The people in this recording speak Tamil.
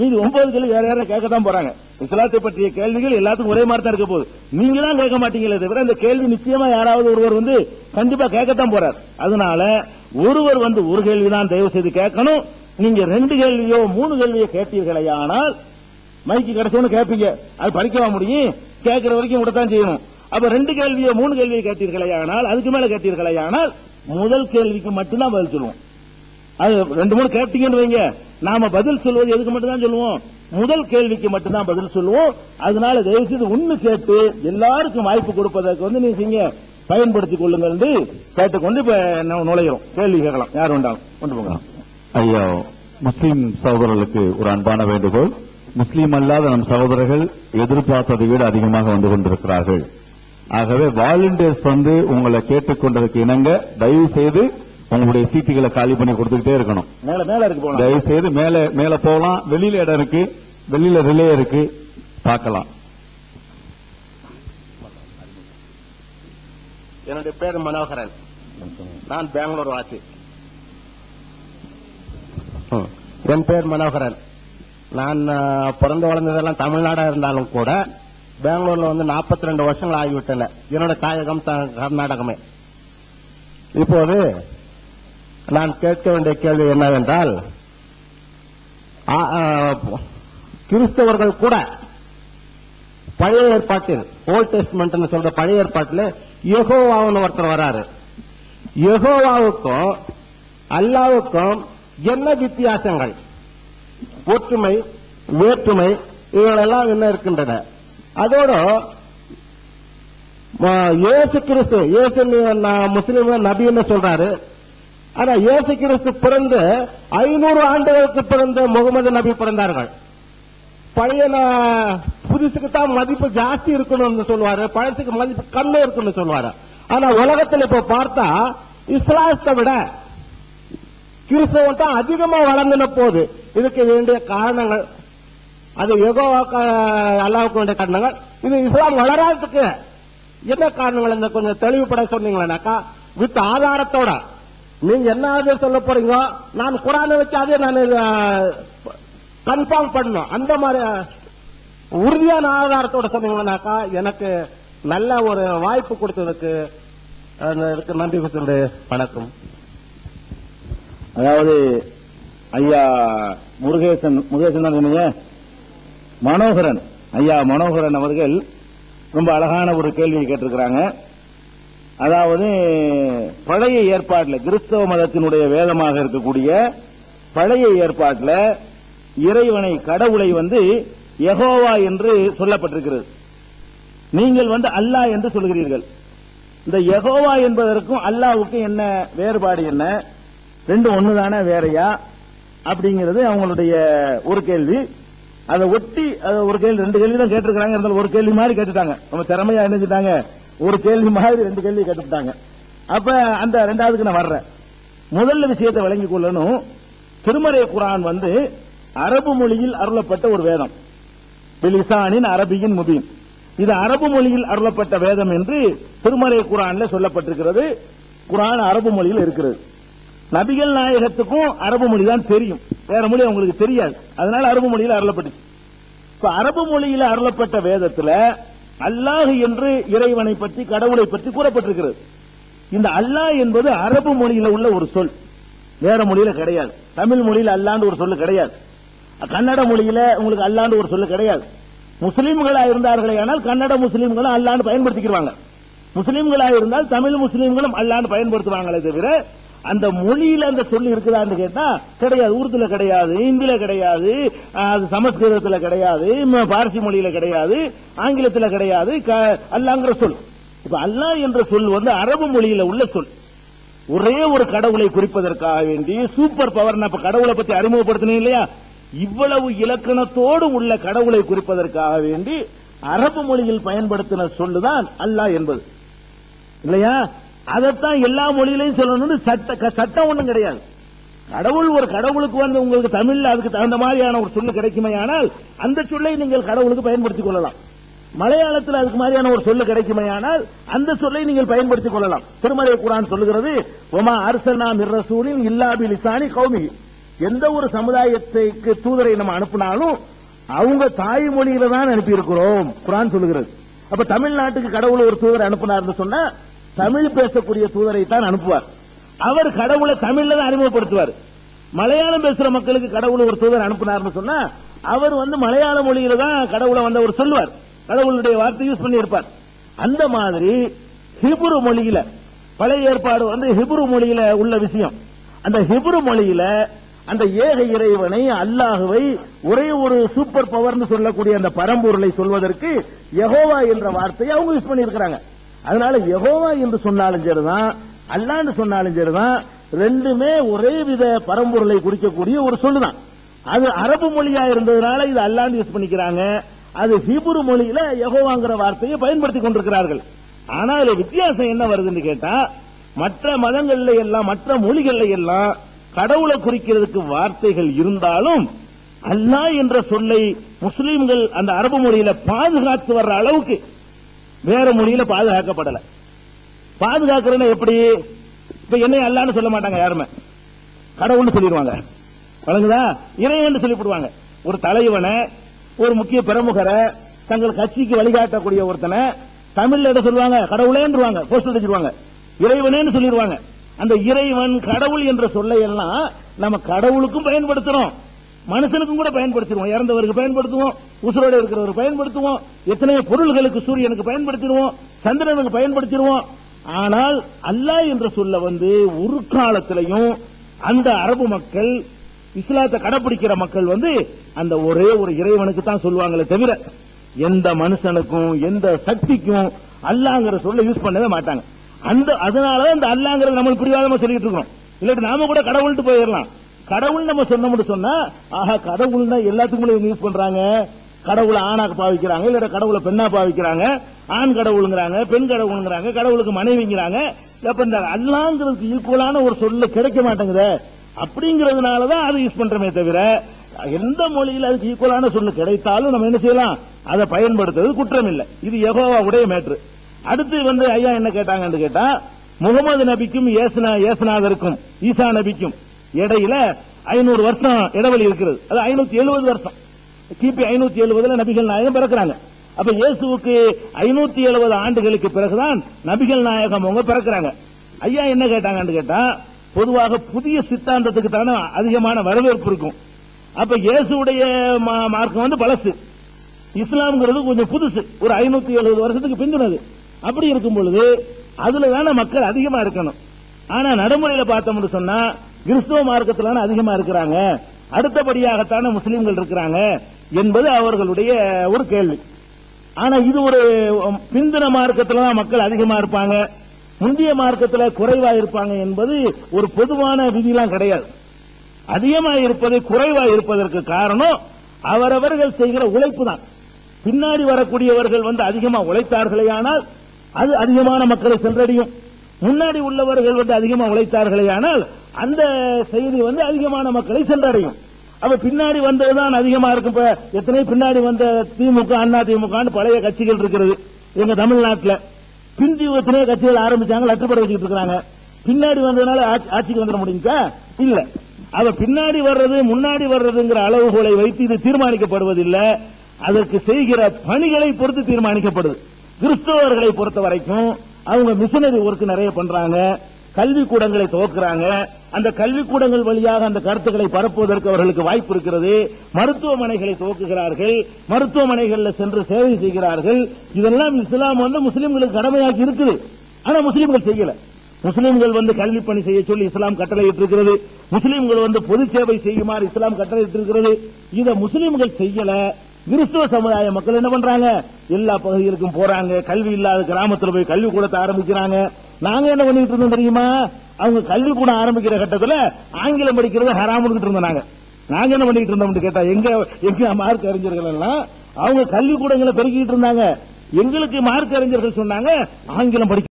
மீதி ஒன்பது கேள்வி வேற யாரும் கேட்க தான் போறாங்க. இஸ்லாத்தை பற்றிய கேள்விகள் எல்லாத்துக்கும் ஒரே மாதிரி தான் இருக்க போகுது. நீங்க தான் கேட்க மாட்டீங்களே தவிர இந்த கேள்வி நிச்சயமா யாராவது ஒருவர் வந்து கண்டிப்பா கேட்கத்தான் போறார். அதனால ஒருவர் வந்து ஒரு கேள்விதான் தயவு செய்து கேட்கணும். நீங்க ரெண்டு கேள்வியோ மூணு கேள்வியோ கேட்டீர்களே ஆனால் மைக்கு கிடைச்சோன்னு கேட்பீங்க. அது படிக்கவா முடியும்? கேட்கிற வரைக்கும் விடத்தான் செய்யணும். அப்ப ரெண்டு கேள்வியோ மூணு கேள்வியை கேட்டீர்களே ஆனால் அதுக்கு மேல கேட்டீர்களே ஆனால் முதல் கேள்விக்கு மட்டும்தான் பதில் சொல்லுவோம். அது ரெண்டு மூணு கேட்டீங்கன்னு வைங்க. நாம பதில் சொல்வது எதுக்கு மட்டும்தான் சொல்லுவோம்? முதல் கேள்விக்கு மட்டும்தான் பதில் சொல்லுவோம். அதனால தயவு செய்து ஒண்ணு கேட்டு எல்லாருக்கும் வாய்ப்பு கொடுப்பதற்கு வந்து நீங்க செய்ய பயன்படுத்திக் கொள்ளுங்கள் என்று கேட்டுக்கொண்டு இப்ப நம்ம நுழைகிறோம் கேள்வி கேட்கலாம். யார் வேண்டாலும் கொண்டு போகலாம் ஐயா முஸ்லீம் சகோதரர்களுக்கு ஒரு அன்பான வேண்டுகோள். முஸ்லீம் அல்லாத நம் சகோதரர்கள் எதிர்பார்த்ததை விட அதிகமாக வந்து கொண்டிருக்கிறார்கள். ஆகவே வாலண்டியர்ஸ் வந்து உங்களை கேட்டுக்கொண்டதற்கு இணங்க தயவு செய்து உங்களுடைய சீட்டுகளை காலி பண்ணி கொடுத்துக்கிட்டே இருக்கணும். மேல மேல இருக்கு போலாம். தயவு செய்து மேல மேல போகலாம் வெளியில இடம் இருக்கு. வெளியில ரிலே இருக்கு. பார்க்கலாம். என்னுடைய பேர் மனோகரன். நான் பெங்களூர் வாசி. என் பேர் மனோகரன். நான் பிறந்து வளர்ந்ததெல்லாம் தமிழ்நாடா இருந்தாலும் கூட பெங்களூர்ல வந்து 42 ரெண்டு வருஷங்கள் ஆகிவிட்டன. என்னோட தாயகம் கர்நாடகமே. இப்போது நான் கேட்க வேண்டிய கேள்வி என்னவென்றால் கிறிஸ்தவர்கள் கூட பழைய ஏற்பாட்டில் ஓல்ட் டெஸ்ட்மெண்ட் சொல்ற பழைய ஏற்பாட்டில் யகோவாவுன்னு ஒருத்தர் வராரு. யகோவாவுக்கும் அல்லாவுக்கும் என்ன வித்தியாசங்கள்? ஒற்றுமை வேற்றுமை இவைகளெல்லாம் என்ன இருக்கின்றன? அதோட இயேசு கிறிஸ்து இயேசு முஸ்லீம் நபின்னு சொல்றாரு. ஆனா இயேசு கிறிஸ்து பிறந்து ஐநூறு ஆண்டுகளுக்கு பிறந்த முகமது நபி பிறந்தார்கள். பழைய புதுசுக்கு தான் மதிப்பு ஜாஸ்தி இருக்கணும்னு சொல்லுவாரு. பழசுக்கு மதிப்பு கம்மி இருக்குன்னு சொல்லுவாரு. ஆனா உலகத்தில் இப்ப பார்த்தா இஸ்லாத்தை விட கிறிஸ்தவம் தான் அதிகமா வளர்ந்துன போது இதுக்கு வேண்டிய காரணங்கள். அது யோகாவுக்கு அல்லாவுக்கு வேண்டிய காரணங்கள். இது இஸ்லாம் வளராததுக்கு என்ன காரணங்கள் இந்த கொஞ்சம் தெளிவுபட சொன்னீங்களேனாக்கா வித் ஆதாரத்தோட. நீங்க என்ன சொல்ல போறீங்க நான் குரான வச்சு அதே நான் கன்ஃபார்ம் பண்ணணும். அந்த மாதிரி உறுதியான ஆதாரத்தோட சொன்னீங்கன்னாக்கா எனக்கு நல்ல ஒரு வாய்ப்பு கொடுத்ததுக்கு நன்றி சொல்லுங்க வணக்கம். அதாவது ஐயா முருகேசன் முருகேசன் தான் மனோகரன். ஐயா மனோகரன் அவர்கள் ரொம்ப அழகான ஒரு கேள்வியை கேட்டிருக்கிறாங்க. அதாவது பழைய ஏற்பாட்டில் கிறிஸ்தவ மதத்தினுடைய வேதமாக இருக்கக்கூடிய பழைய ஏற்பாட்டில் இறைவனை கடவுளை வந்து எகோவா என்று சொல்லப்பட்டிருக்கிறது. நீங்கள் வந்து அல்லாஹ் என்று சொல்கிறீர்கள். இந்த எகோவா என்பதற்கும் அல்லாவுக்கும் என்ன வேறுபாடு என்ன? ரெண்டும் ஒண்ணுதானே வேறையா? அப்படிங்கிறது அவங்களுடைய ஒரு கேள்வி. அதை ஒட்டி ஒரு கேள்வி ரெண்டு கேள்வி தான் கேட்டிருக்கிறாங்க. இருந்தாலும் ஒரு கேள்வி மாதிரி கேட்டுட்டாங்க. நம்ம திறமையா நினைச்சிட்டாங்க ஒரு கேள்வி மாதிரி ரெண்டு கேள்வி கேட்டுட்டாங்க. அப்ப அந்த ரெண்டாவதுக்கு நான் வர்றேன். முதல்ல விஷயத்தை வழங்கிக் கொள்ளணும். திருமறை குரான் வந்து அரபு மொழியில் அருளப்பட்ட ஒரு வேதம். பிலிசானின் அரபியின் முபீன். இது அரபு மொழியில் அருளப்பட்ட வேதம் என்று திருமறை குரான்ல சொல்லப்பட்டிருக்கிறது. குரான் அரபு மொழியில் இருக்கிறது. நபிகள் நாயகத்துக்கும் அரபு மொழி தான் தெரியும். வேற மொழி அவங்களுக்கு தெரியாது. அதனால அரபு மொழியில் அருளப்பட்டுச்சு. இப்ப அரபு மொழியில் அருளப்பட்ட வேதத்துல அல்லாஹ் என்று இறைவனை பற்றி கடவுளை பற்றி கூறப்பட்டிருக்கிறது. இந்த அல்லாஹ் என்பது அரபு மொழியில உள்ள ஒரு சொல். வேற மொழியில கிடையாது. தமிழ் மொழியில அல்லாண்டு ஒரு சொல்லு கிடையாது. கன்னட மொழியில உங்களுக்கு அல்லாண்டு ஒரு சொல்லு கிடையாது. முஸ்லீம்களா இருந்தார்களே ஆனால் கன்னட முஸ்லீம்களும் அல்லாண்டு பயன்படுத்திக்கிறாங்க முஸ்லீம்களா இருந்தால் தமிழ் முஸ்லீம்களும் அல்லாண்டு பயன்படுத்துவாங்களே தவிர அந்த மொழியில அந்த சொல் இருக்குதான்னு கேட்டா கிடையாது. உருதுல கிடையாது இந்தியில கிடையாது அது சமஸ்கிருதத்துல கிடையாது ம- பார்சி மொழியில கிடையாது ஆங்கிலத்துல கிடையாது க- அல்லாங்கிற சொல். இப்ப அல்லாஹ் என்ற சொல் வந்து அரபு மொழியில உள்ள சொல். ஒரே ஒரு கடவுளை குறிப்பதற்காக வேண்டி சூப்பர் பவர் இப்ப கடவுளை பத்தி அறிமுகப்படுத்தினேன் இல்லையா? இவ்வளவு இலக்கணத்தோடு உள்ள கடவுளை குறிப்பதற்காக வேண்டி அரபு மொழியில் பயன்படுத்தின சொல்லுதான் அல்லாஹ் என்பது. இல்லையா? அதைத்தான் எல்லா மொழியிலையும் சொல்லணும்னு சட்ட க- சட்டம் ஒண்ணும் கிடையாது. கடவுள் ஒரு கடவுளுக்கு வந்து உங்களுக்கு தமிழ்ல அதுக்கு தகுந்த மாதிரியான ஒரு சொல்லு கிடைக்குமே ஆனால் அந்த சொல்லை நீங்கள் கடவுளுக்கு பயன்படுத்திக் கொள்ளலாம். மலையாளத்தில் அதுக்கு மாதிரியான ஒரு சொல்லு கிடைக்குமே ஆனால் அந்த சொல்லை நீங்கள் பயன்படுத்திக் கொள்ளலாம். திருமலை குரான் சொல்லுகிறது ஒமா அரசனா மிர்ரசூலின் இல்லாபி லிசானி கௌமி. எந்த ஒரு சமுதாயத்துக்கு தூதரை நம்ம அனுப்பினாலும் அவங்க தாய்மொழியில தான் அனுப்பியிருக்கிறோம். குரான் சொல்லுகிறது. அப்ப தமிழ்நாட்டுக்கு கடவுள் ஒரு தூதரை அனுப்பினார்னு சொன்னா தமிழ் பேசக்கூடிய தூதரை தான் அனுப்புவார். அவர் கடவுளை தமிழ்ல தான் அறிமுகப்படுத்துவார். மலையாளம் பேசுற மக்களுக்கு கடவுள் ஒரு தூதர் அனுப்புனார்னு சொன்னா அவர் வந்து மலையாள மொழியில தான் கடவுளை வந்து அவர் சொல்லுவார். கடவுளுடைய வார்த்தை யூஸ் பண்ணி இருப்பார் அந்த மாதிரி ஹிப்ரு மொழியில பழைய ஏற்பாடு வந்து ஹிப்ரு மொழியில உள்ள விஷயம். அந்த ஹிப்ரு மொழியில அந்த ஏக இறைவனை அல்லாஹுவை ஒரே ஒரு சூப்பர் பவர்னு சொல்லக்கூடிய அந்த பரம்பொருளை சொல்வதற்கு யகோவா என்ற வார்த்தையை அவங்க யூஸ் பண்ணியிருக்கிறாங்க. அதனால யகோவா என்று சொன்னாலும் சரிதான் அல்லான்னு சொன்னாலும் சரிதான் ரெண்டுமே ஒரே வித பரம்பொருளை குறிக்கக்கூடிய ஒரு சொல்லுதான். அது அரபு மொழியா இருந்ததுனால இது அல்லாண்டு யூஸ் பண்ணிக்கிறாங்க. அது ஹிபுரு மொழியில யெகோவாங்கிற வார்த்தையை பயன்படுத்தி கொண்டிருக்கிறார்கள். ஆனா இதுல வித்தியாசம் என்ன வருதுன்னு கேட்டா மற்ற மதங்கள்ல எல்லாம் மற்ற மொழிகள்ல எல்லாம் கடவுளை குறிக்கிறதுக்கு வார்த்தைகள் இருந்தாலும் அல்லாஹ் என்ற சொல்லை முஸ்லீம்கள் அந்த அரபு மொழியில பாதுகாத்து வர்ற அளவுக்கு வேற மொழியில பாதுகாக்கப்படல. பாதுகாக்கிறதுனா எப்படி? இப்ப என்ன அல்லான்னு சொல்ல மாட்டாங்க யாருமே. கடவுள்னு சொல்லிடுவாங்க. வழங்குதா? இறைவன் சொல்லிவிடுவாங்க. ஒரு தலைவனை ஒரு முக்கிய பிரமுகரை தங்கள் கட்சிக்கு வழிகாட்டக்கூடிய ஒருத்தனை தமிழ்ல என்ன சொல்லுவாங்க? கடவுளேன்றுவாங்க. போஸ்டர் அடிச்சிருவாங்க இறைவனேன்னு சொல்லிடுவாங்க. அந்த இறைவன் கடவுள் என்ற சொல்லை எல்லாம் நம்ம கடவுளுக்கும் பயன்படுத்துறோம். மனுஷனுக்கும் கூட பயன்படுத்திடுவோம். இறந்தவருக்கு பயன்படுத்துவோம் உசுரோடு இருக்கிறவருக்கு பயன்படுத்துவோம் எத்தனையோ பொருள்களுக்கு சூரியனுக்கு பயன்படுத்திடுவோம் சந்திரனுக்கு பயன்படுத்திடுவோம். ஆனால் அல்லாஹ் என்ற சொல்ல வந்து ஒரு காலத்திலையும் அந்த அரபு மக்கள் இஸ்லாத்தை கடைபிடிக்கிற மக்கள் வந்து அந்த ஒரே ஒரு இறைவனுக்கு தான் சொல்லுவாங்களே தவிர எந்த மனுஷனுக்கும் எந்த சக்திக்கும் அல்லாங்கிற சொல்ல யூஸ் பண்ணவே மாட்டாங்க. அந்த அதனாலதான் இந்த அல்லாங்கிறது நம்ம பிடிவாதமா சொல்லிட்டு இருக்கோம். இல்லாட்டி நாம கூட கடவுள்ட்டு போயிடலாம். கடவுள் நம்ம சொன்னோம்னு சொன்னா ஆஹா கடவுள்னா எல்லாத்துக்குமே இவங்க யூஸ் பண்றாங்க. கடவுளை ஆணாக பாவிக்கிறாங்க இல்ல கடவுளை பெண்ணா பாவிக்கிறாங்க. ஆண் கடவுளுங்கிறாங்க பெண் கடவுளுங்கிறாங்க கடவுளுக்கு மனைவிங்கிறாங்க. அப்ப இந்த அல்லாங்கிறதுக்கு ஈக்குவலான ஒரு சொல்ல கிடைக்க மாட்டேங்குதே. அப்படிங்கறதுனாலதான் அதை யூஸ் பண்றமே தவிர எந்த மொழியில் அதுக்கு ஈக்குவலான சொல்லு கிடைத்தாலும் நம்ம என்ன செய்யலாம்? அதை பயன்படுத்துறது குற்றம் இல்லை இது உடைய மேட்ரு அடுத்து வந்து ஐயா என்ன கேட்டாங்கன்னு கேட்டா முகமது நபிக்கும் ஏசுனா ஏசுநாதருக்கும் ஈசா நபிக்கும். இடையில ஐநூறு வருஷம் இடைவெளி இருக்கிறது. அது ஐநூத்தி எழுபது வருஷம். கிபி ஐநூத்தி எழுபதுல நபிகள் நாயகம் பிறக்கிறாங்க. அப்ப இயேசுவுக்கு ஐநூத்தி எழுபது ஆண்டுகளுக்கு பிறகுதான் நபிகள் நாயகம் அவங்க பிறக்கிறாங்க. ஐயா என்ன கேட்டாங்கன்னு கேட்டா பொதுவாக புதிய சித்தாந்தத்துக்கு தானே அதிகமான வரவேற்பு இருக்கும். அப்ப இயேசுடைய மா- மார்க்கம் வந்து பழசு. இஸ்லாம்ங்கிறது கொஞ்சம் புதுசு. ஒரு ஐநூத்தி எழுபது வருஷத்துக்கு பிந்துனது. அப்படி இருக்கும் பொழுது அதுல தானே மக்கள் அதிகமா இருக்கணும். ஆனா நடைமுறையில பார்த்தோம்னு சொன்னா கிறிஸ்துவ மார்க்கத்தில் அதிகமா இருக்கிறாங்க. அடுத்தபடியாகத்தான முஸ்லீம்கள் இருக்கிறாங்க என்பது அவர்களுடைய ஒரு கேள்வி. ஆனா இது ஒரு பிந்தின மார்க்கத்தில் தான் மக்கள் அதிகமா இருப்பாங்க. முந்தைய மார்க்கத்தில் குறைவா இருப்பாங்க என்பது ஒரு பொதுவான விதிலாம் கிடையாது. அதிகமா இருப்பது குறைவா இருப்பதற்கு காரணம் அவரவர்கள் செய்கிற உழைப்பு தான். பின்னாடி வரக்கூடியவர்கள் வந்து அதிகமா உழைத்தார்களேயானால் அது அதிகமான மக்களை சென்றடையும். முன்னாடி உள்ளவர்கள் வந்து அதிகமா உழைத்தார்களேயானால் அந்த செய்தி வந்து அதிகமான மக்களை சென்றடையும். அப்ப பின்னாடி வந்ததுதான் அதிகமா இருக்கும். இப்ப எத்தனை பின்னாடி வந்த திமுக அண்ணா திமுக பழைய கட்சிகள் இருக்கிறது. எங்க தமிழ்நாட்டில். பிந்தி எத்தனையோ கட்சிகள் ஆரம்பிச்சாங்க லட்டுப்பட வச்சுட்டு இருக்கிறாங்க. பின்னாடி வந்ததுனால ஆட்சி- ஆட்சிக்கு வந்துட முடியுங்க இல்ல. அவ பின்னாடி வர்றது முன்னாடி வர்றதுங்கிற அளவுகோலை வைத்து இது தீர்மானிக்கப்படுவதில்லை. அதற்கு செய்கிற பணிகளை பொறுத்து தீர்மானிக்கப்படுது. கிறிஸ்தவர்களை பொறுத்த வரைக்கும் அவங்க மிஷனரி ஒர்க் நிறைய பண்றாங்க. கல்வி கூடங்களை துவக்குறாங்க. அந்த கல்வி கூடங்கள் வழியாக அந்த கருத்துக்களை பரப்புவதற்கு அவர்களுக்கு வாய்ப்பு இருக்கிறது. மருத்துவமனைகளை துவக்குகிறார்கள். மருத்துவமனைகளில் சென்று சேவை செய்கிறார்கள். இதெல்லாம் இஸ்லாம் வந்து முஸ்லீம்களுக்கு கடமையாக இருக்குது. ஆனா முஸ்லீம்கள் செய்யல. முஸ்லீம்கள் வந்து கல்வி பணி செய்ய சொல்லி இஸ்லாம் கட்டளையிட்டு இருக்கிறது முஸ்லீம்கள் வந்து பொது சேவை செய்யுமாறு இஸ்லாம் கட்டளையிட்டு இருக்கிறது இதை முஸ்லீம்கள் செய்யல. கிறிஸ்துவ சமுதாய மக்கள் என்ன பண்றாங்க? எல்லா பகுதிகளுக்கும் போறாங்க. கல்வி இல்லாத கிராமத்தில் போய் கல்வி கூடத்தை ஆரம்பிக்கிறாங்க. நாங்க என்ன பண்ணிட்டு இருந்தோம் தெரியுமா? அவங்க கல்வி கூட ஆரம்பிக்கிற கட்டத்துல ஆங்கிலம் படிக்கிறது ஹராமுன்னு இருந்தோம் நாங்க. நாங்க என்ன பண்ணிட்டு இருந்தோம்னு கேட்டா எங்க எங்க மார்க் அறிஞர்கள் எல்லாம் அவங்க கல்வி கூடங்களை பெருக்கிட்டு இருந்தாங்க. எங்களுக்கு மார்க் அறிஞர்கள் சொன்னாங்க ஆங்கிலம் படிக்க